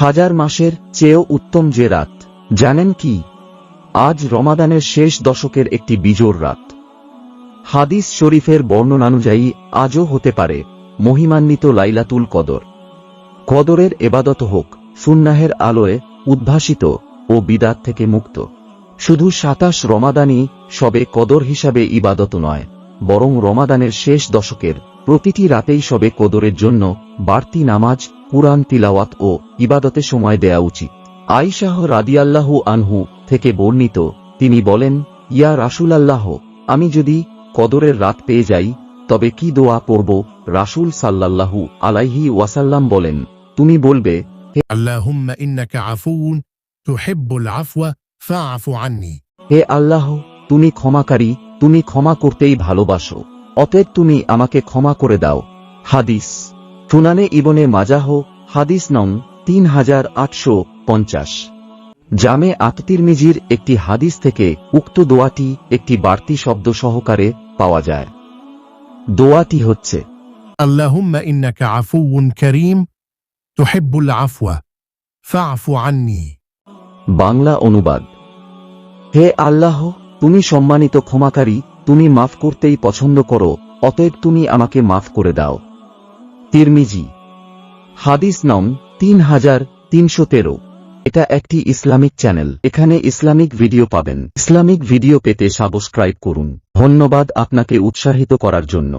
হাজার মাসের চেয়েও উত্তম যে রাত। জানেন কি? আজ রমাদানের শেষ দশকের একটি বিজোর রাত। হাদিস শরীফের বর্ণনানুযায়ী আজও হতে পারে মহিমান্বিত লাইলাতুল কদর। কদরের এবাদত হোক, সুন্নাহের আলোয় উদ্ভাসিত ও বিদাত থেকে মুক্ত। শুধু সাতাশ রমাদানই সবে কদর হিসাবে ইবাদত নয়, বরং রমাদানের শেষ দশকের প্রতিটি রাতেই সবে কদরের জন্য বাড়তি নামাজ কুরআন তিলাওয়াত ও ইবাদতে সময় দেয়া উচিত। আইশাহ রাদিয়াল্লাহু আনহু থেকে বর্ণিত তিনি বলেন ইয়া রাসুল আল্লাহ আমি যদি কদরের রাত পেয়ে যাই তবে কি দোয়া পড়ব? রাসুল সাল্লাল্লাহু আলাইহি ওয়াসাল্লাম বলেন তুমি বলবে হে আল্লাহ তুমি ক্ষমাকারী তুমি ক্ষমা করতেই ভালোবাসো। অতএব তুমি আমাকে ক্ষমা করে দাও। হাদিস সুনানে ইবনে মাজাহ হাদিস নং তিন হাজার আটশো পঞ্চাশ। জামে আততিরমিজির একটি হাদিস থেকে উক্ত দোয়াটি একটি বাড়তি শব্দ সহকারে পাওয়া যায়। দোয়াটি হচ্ছে বাংলা অনুবাদ। হে আল্লাহ তুমি সম্মানিত ক্ষমাকারী তুমি মাফ করতেই পছন্দ করো অতএব তুমি আমাকে মাফ করে দাও। তিরমিজি। হাদিস নং তিন হাজার তিনশো তেরো। এটা একটি ইসলামিক চ্যানেল। এখানে ইসলামিক ভিডিও পাবেন। ইসলামিক ভিডিও পেতে সাবস্ক্রাইব করুন। ধন্যবাদ আপনাকে উৎসাহিত করার জন্য।